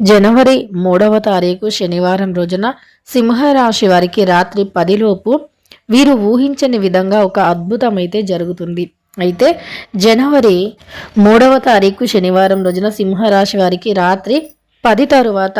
జనవరి మూడవ తారీఖు శనివారం రోజున సింహరాశి వారికి రాత్రి పదిలోపు వీరు ఊహించని విధంగా ఒక అద్భుతం అయితే జరుగుతుంది. అయితే జనవరి మూడవ తారీఖు శనివారం రోజున సింహరాశి వారికి రాత్రి పది తరువాత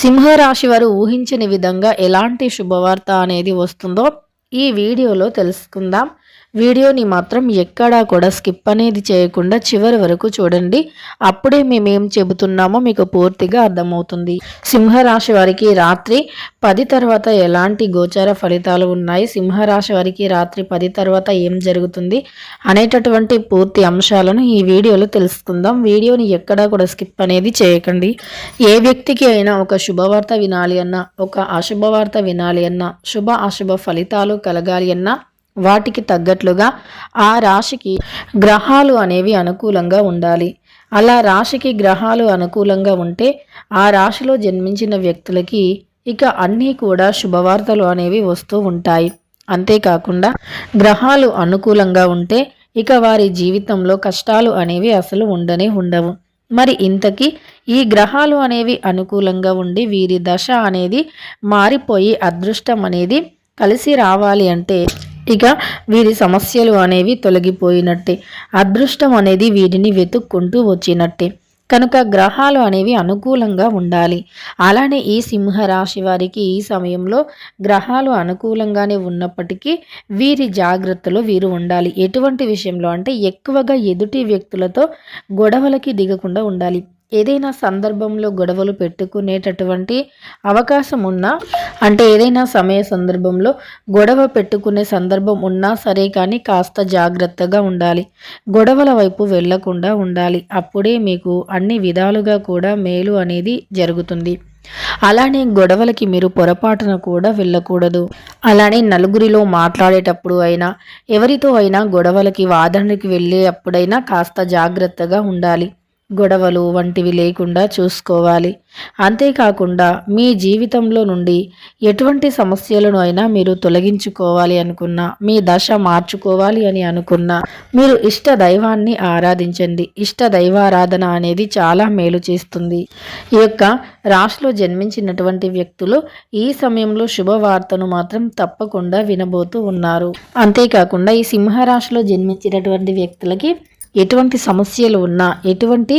సింహరాశి వారు ఊహించని విధంగా ఎలాంటి శుభవార్త అనేది వస్తుందో ఈ వీడియోలో తెలుసుకుందాం. వీడియోని మాత్రం ఎక్కడా కూడా స్కిప్ అనేది చేయకుండా చివరి వరకు చూడండి. అప్పుడే మేమేం చెబుతున్నామో మీకు పూర్తిగా అర్థమవుతుంది. సింహరాశి వారికి రాత్రి పది తర్వాత ఎలాంటి గోచార ఫలితాలు ఉన్నాయి? సింహరాశి వారికి రాత్రి పది తర్వాత ఏం జరుగుతుంది? అనేటటువంటి పూర్తి అంశాలను ఈ వీడియోలో తెలుసుకుందాం. వీడియోని ఎక్కడా కూడా స్కిప్ అనేది చేయకండి. ఏ వ్యక్తికి అయినా ఒక శుభవార్త వినాలి అన్నా ఒక అశుభవార్త వినాలి అన్నా శుభ అశుభ ఫలితాలు కలగాలి అన్నా వాటికి తగ్గట్లుగా ఆ రాశికి గ్రహాలు అనేవి అనుకూలంగా ఉండాలి. అలా రాశికి గ్రహాలు అనుకూలంగా ఉంటే ఆ రాశిలో జన్మించిన వ్యక్తులకి ఇక అన్నీ కూడా శుభవార్తలు అనేవి వస్తూ ఉంటాయి. అంతేకాకుండా గ్రహాలు అనుకూలంగా ఉంటే ఇక వారి జీవితంలో కష్టాలు అనేవి అసలు ఉండనే ఉండవు. మరి ఇంతకీ ఈ గ్రహాలు అనేవి అనుకూలంగా ఉండి వీరి దశ అనేది మారిపోయి అదృష్టం అనేది కలిసి రావాలి అంటే ఇక వీరి సమస్యలు అనేవి తొలగిపోయినట్టే. అదృష్టం అనేది వీరిని వెతుక్కుంటూ వచ్చినట్టే. కనుక గ్రహాలు అనేవి అనుకూలంగా ఉండాలి. అలానే ఈ సింహరాశి వారికి ఈ సమయంలో గ్రహాలు అనుకూలంగానే ఉన్నప్పటికీ వీరి జాగ్రత్తలో వీరు ఉండాలి. ఎటువంటి విషయంలో అంటే ఎక్కువగా ఎదుటి వ్యక్తులతో గొడవలకి దిగకుండా ఉండాలి. ఏదైనా సందర్భంలో గొడవలు పెట్టుకునేటటువంటి అవకాశం ఉన్నా అంటే ఏదైనా సమయ సందర్భంలో గొడవ పెట్టుకునే సందర్భం ఉన్నా సరే కానీ కాస్త జాగ్రత్తగా ఉండాలి. గొడవల వైపు వెళ్ళకుండా ఉండాలి. అప్పుడే మీకు అన్ని విధాలుగా కూడా మేలు అనేది జరుగుతుంది. అలానే గొడవలకి మీరు పొరపాటున కూడా వెళ్ళకూడదు. అలానే నలుగురిలో మాట్లాడేటప్పుడు అయినా ఎవరితో అయినా గొడవలకి వాదనకి వెళ్ళే అప్పుడైనా కాస్త జాగ్రత్తగా ఉండాలి. గొడవలు వంటివి లేకుండా చూసుకోవాలి. అంతేకాకుండా మీ జీవితంలో నుండి ఎటువంటి సమస్యలను అయినా మీరు తొలగించుకోవాలి అనుకున్నా మీ దశ మార్చుకోవాలి అని అనుకున్నా మీరు ఇష్ట దైవాన్ని ఆరాధించండి. ఇష్ట దైవారాధన అనేది చాలా మేలు చేస్తుంది. ఈ యొక్క రాశిలో జన్మించినటువంటి వ్యక్తులు ఈ సమయంలో శుభవార్తను మాత్రం తప్పకుండా వినబోతూ ఉన్నారు. అంతేకాకుండా ఈ సింహరాశిలో జన్మించినటువంటి వ్యక్తులకి ఎటువంటి సమస్యలు ఉన్నా ఎటువంటి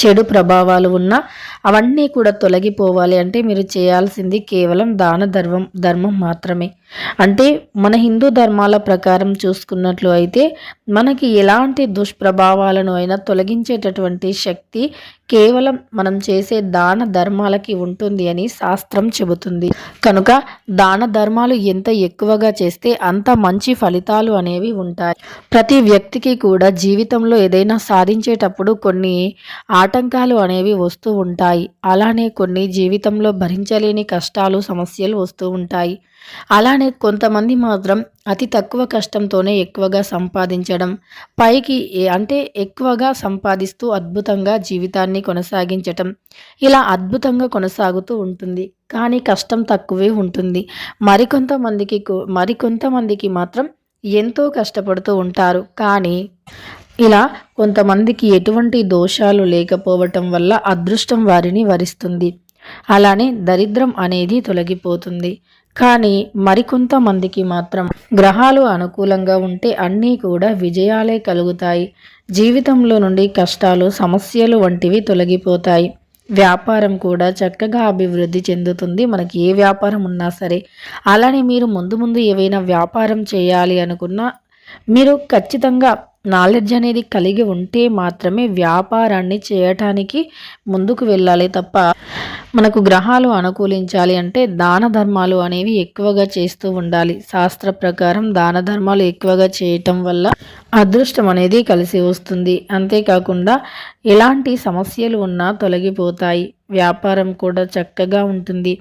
చెడు ప్రభావాలు ఉన్నా అవన్నీ కూడా తొలగిపోవాలి. అంటే మీరు చేయాల్సింది కేవలం దాన ధర్మం ధర్మం మాత్రమే. అంటే మన హిందూ ధర్మాల ప్రకారం చూసుకున్నట్లు అయితే మనకి ఎలాంటి దుష్ప్రభావాలను అయినా తొలగించేటటువంటి శక్తి కేవలం మనం చేసే దాన ధర్మాలకి ఉంటుంది అని శాస్త్రం చెబుతుంది. కనుక దాన ధర్మాలు ఎంత ఎక్కువగా చేస్తే అంత మంచి ఫలితాలు అనేవి ఉంటాయి. ప్రతి వ్యక్తికి కూడా జీవితంలో ఏదైనా సాధించేటప్పుడు కొన్ని ఆటంకాలు అనేవి వస్తూ ఉంటాయి. అలానే కొన్ని జీవితంలో భరించలేని కష్టాలు సమస్యలు వస్తూ ఉంటాయి. అలానే కొంతమంది మాత్రం అతి తక్కువ కష్టంతోనే ఎక్కువగా సంపాదించడం పైకి అంటే ఎక్కువగా సంపాదిస్తూ అద్భుతంగా జీవితాన్ని కొనసాగించటం ఇలా అద్భుతంగా కొనసాగుతూ ఉంటుంది. కానీ కష్టం తక్కువే ఉంటుంది. మరికొంతమందికి మరికొంతమందికి మాత్రం ఎంతో కష్టపడుతూ ఉంటారు. కానీ ఇలా కొంతమందికి ఎటువంటి దోషాలు లేకపోవటం వల్ల అదృష్టం వారిని వరిస్తుంది. అలానే దరిద్రం అనేది తొలగిపోతుంది. కానీ మరికొంతమందికి మాత్రం గ్రహాలు అనుకూలంగా ఉంటే అన్నీ కూడా విజయాలే కలుగుతాయి. జీవితంలో నుండి కష్టాలు సమస్యలు వంటివి తొలగిపోతాయి. వ్యాపారం కూడా చక్కగా అభివృద్ధి చెందుతుంది. మనకి ఏ వ్యాపారం ఉన్నా సరే. అలానే మీరు ముందు ముందు ఏవైనా వ్యాపారం చేయాలి అనుకున్నా మీరు ఖచ్చితంగా నాలెడ్జ్ అనేది కలిగి ఉంటే మాత్రమే వ్యాపారాన్ని చేయటానికి ముందుకు వెళ్ళాలి తప్ప మనకు గ్రహాలు అనుకూలించాలి అంటే దాన ధర్మాలు అనేవి ఎక్కువగా చేస్తూ ఉండాలి. శాస్త్ర ప్రకారం దాన ధర్మాలు ఎక్కువగా చేయటం వల్ల అదృష్టం అనేది కలిసి వస్తుంది. అంతేకాకుండా ఎలాంటి సమస్యలు ఉన్నా తొలగిపోతాయి. వ్యాపారం కూడా చక్కగా ఉంటుంది.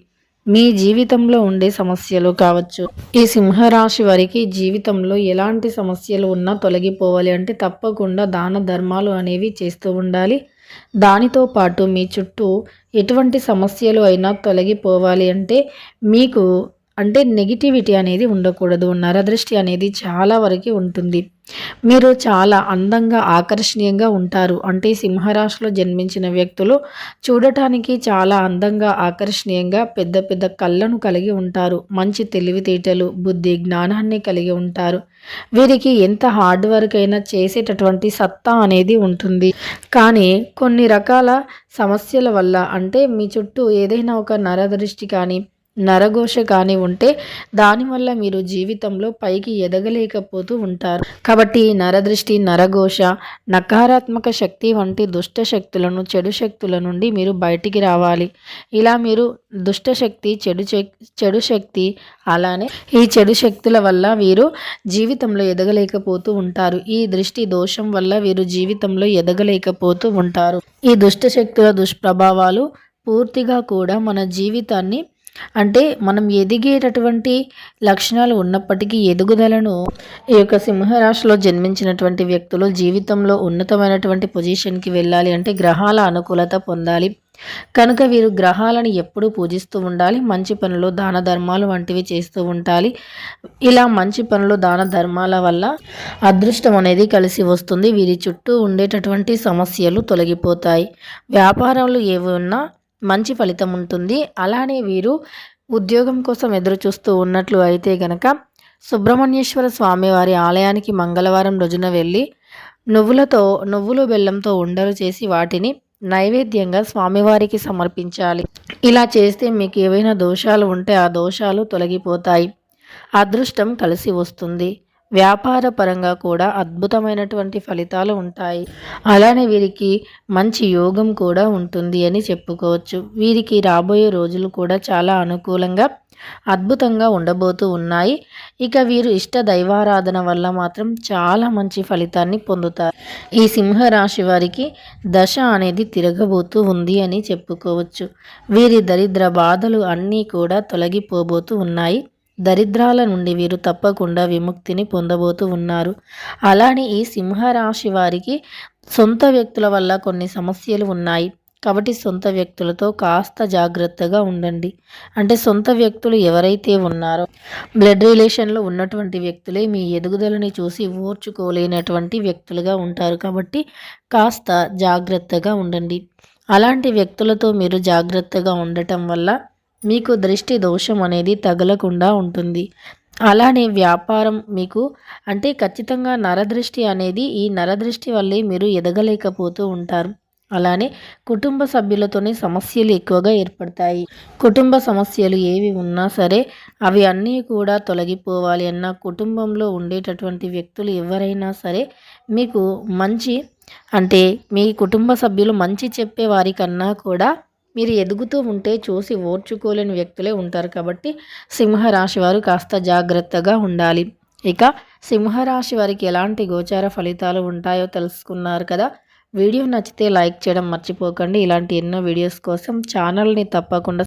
మీ జీవితంలో ఉండే సమస్యలు కావచ్చు. ఈ సింహరాశి వారికి జీవితంలో ఎలాంటి సమస్యలు ఉన్నా తొలగిపోవాలి అంటే తప్పకుండా దాన ధర్మాలు అనేవి చేస్తూ ఉండాలి. దానితో పాటు మీ చుట్టూ ఎటువంటి సమస్యలు అయినా తొలగిపోవాలి అంటే మీకు అంటే నెగిటివిటీ అనేది ఉండకూడదు. నరదృష్టి అనేది చాలా వరకు ఉంటుంది. మీరు చాలా అందంగా ఆకర్షణీయంగా ఉంటారు. అంటే సింహరాశిలో జన్మించిన వ్యక్తులు చూడటానికి చాలా అందంగా ఆకర్షణీయంగా పెద్ద పెద్ద కళ్ళను కలిగి ఉంటారు. మంచి తెలివితేటలు బుద్ధి జ్ఞానాన్ని కలిగి ఉంటారు. వీరికి ఎంత హార్డ్ వర్క్ అయినా చేసేటటువంటి సత్తా అనేది ఉంటుంది. కానీ కొన్ని రకాల సమస్యల వల్ల అంటే మీ చుట్టూ ఏదైనా ఒక నరదృష్టి కానీ నరఘోష కానీ ఉంటే దానివల్ల మీరు జీవితంలో పైకి ఎదగలేకపోతూ ఉంటారు. కాబట్టి నరదృష్టి నరఘోష నకారాత్మక శక్తి వంటి దుష్ట శక్తులను చెడు శక్తుల నుండి మీరు బయటికి రావాలి. ఇలా మీరు దుష్ట శక్తి చెడు చెడు శక్తి అలానే ఈ చెడు శక్తుల వల్ల వీరు జీవితంలో ఎదగలేకపోతూ ఉంటారు. ఈ దృష్టి దోషం వల్ల వీరు జీవితంలో ఎదగలేకపోతూ ఉంటారు. ఈ దుష్ట శక్తుల దుష్ప్రభావాలు పూర్తిగా కూడా మన జీవితాన్ని అంటే మనం ఎదిగేటటువంటి లక్షణాలు ఉన్నప్పటికీ ఎదుగుదలను ఈ యొక్క సింహరాశిలో జన్మించినటువంటి వ్యక్తులు జీవితంలో ఉన్నతమైనటువంటి పొజిషన్కి వెళ్ళాలి అంటే గ్రహాల అనుకూలత పొందాలి. కనుక వీరు గ్రహాలను ఎప్పుడూ పూజిస్తూ ఉండాలి. మంచి పనులు దాన ధర్మాలు వంటివి చేస్తూ ఉండాలి ఇలా మంచి పనులు దాన ధర్మాల వల్ల అదృష్టం అనేది కలిసి వస్తుంది. వీరి చుట్టూ ఉండేటటువంటి సమస్యలు తొలగిపోతాయి. వ్యాపారాలు ఏవి ఉన్నా మంచి ఫలితం ఉంటుంది. అలానే వీరు ఉద్యోగం కోసం ఎదురు చూస్తూ ఉన్నట్లు అయితే గనక సుబ్రహ్మణ్యేశ్వర స్వామి వారి ఆలయానికి మంగళవారం రోజున వెళ్ళి నువ్వులతో నువ్వులు బెల్లంతో ఉండలు చేసి వాటిని నైవేద్యంగా స్వామివారికి సమర్పించాలి. ఇలా చేస్తే మీకు ఏవైనా దోషాలు ఉంటే ఆ దోషాలు తొలగిపోతాయి. అదృష్టం కలిసి వస్తుంది. వ్యాపార పరంగా కూడా అద్భుతమైనటువంటి ఫలితాలు ఉంటాయి. అలానే వీరికి మంచి యోగం కూడా ఉంటుంది అని చెప్పుకోవచ్చు. వీరికి రాబోయే రోజులు కూడా చాలా అనుకూలంగా అద్భుతంగా ఉండబోతూ ఉన్నాయి. ఇక వీరు ఇష్ట దైవారాధన వల్ల మాత్రం చాలా మంచి ఫలితాన్ని పొందుతారు. ఈ సింహరాశి వారికి దశ అనేది తిరగబోతూ ఉంది అని చెప్పుకోవచ్చు. వీరి దరిద్ర బాధలు అన్నీ కూడా తొలగిపోబోతూ ఉన్నాయి. దరిద్రాల నుండి వీరు తప్పకుండా విముక్తిని పొందబోతూ ఉన్నారు. అలానే ఈ సింహరాశి వారికి సొంత వ్యక్తుల వల్ల కొన్ని సమస్యలు ఉన్నాయి. కాబట్టి సొంత వ్యక్తులతో కాస్త జాగ్రత్తగా ఉండండి. అంటే సొంత వ్యక్తులు ఎవరైతే ఉన్నారో బ్లడ్ రిలేషన్లో ఉన్నటువంటి వ్యక్తులే మీ ఎదుగుదలని చూసి ఓర్చుకోలేనటువంటి వ్యక్తులుగా ఉంటారు. కాబట్టి కాస్త జాగ్రత్తగా ఉండండి. అలాంటి వ్యక్తులతో మీరు జాగ్రత్తగా ఉండటం వల్ల మీకు దృష్టి దోషం అనేది తగలకుండా ఉంటుంది. అలానే వ్యాపారం మీకు అంటే ఖచ్చితంగా నరదృష్టి అనేది ఈ నరదృష్టి వల్లే మీరు ఎదగలేకపోతూ ఉంటారు. అలానే కుటుంబ సభ్యులతోనే సమస్యలు ఎక్కువగా ఏర్పడతాయి. కుటుంబ సమస్యలు ఏవి ఉన్నా సరే అవి అన్నీ కూడా తొలగిపోవాలి అన్న కుటుంబంలో ఉండేటటువంటి వ్యక్తులు ఎవరైనా సరే మీకు మంచి అంటే మీ కుటుంబ సభ్యులు మంచి చెప్పే వారికన్నా కూడా మీరు ఎదుగుతూ ఉంటే చూసి ఓర్చుకోలేని వ్యక్తులే ఉంటారు కాబట్టి సింహరాశి వారు కాస్త జాగ్రత్తగా ఉండాలి. ఇక సింహరాశి వారికి ఎలాంటి గోచార ఫలితాలు ఉంటాయో తెలుసుకున్నారు కదా. వీడియో నచ్చితే లైక్ చేయడం మర్చిపోకండి. ఇలాంటి ఎన్నో వీడియోస్ కోసం ఛానల్ని తప్పకుండా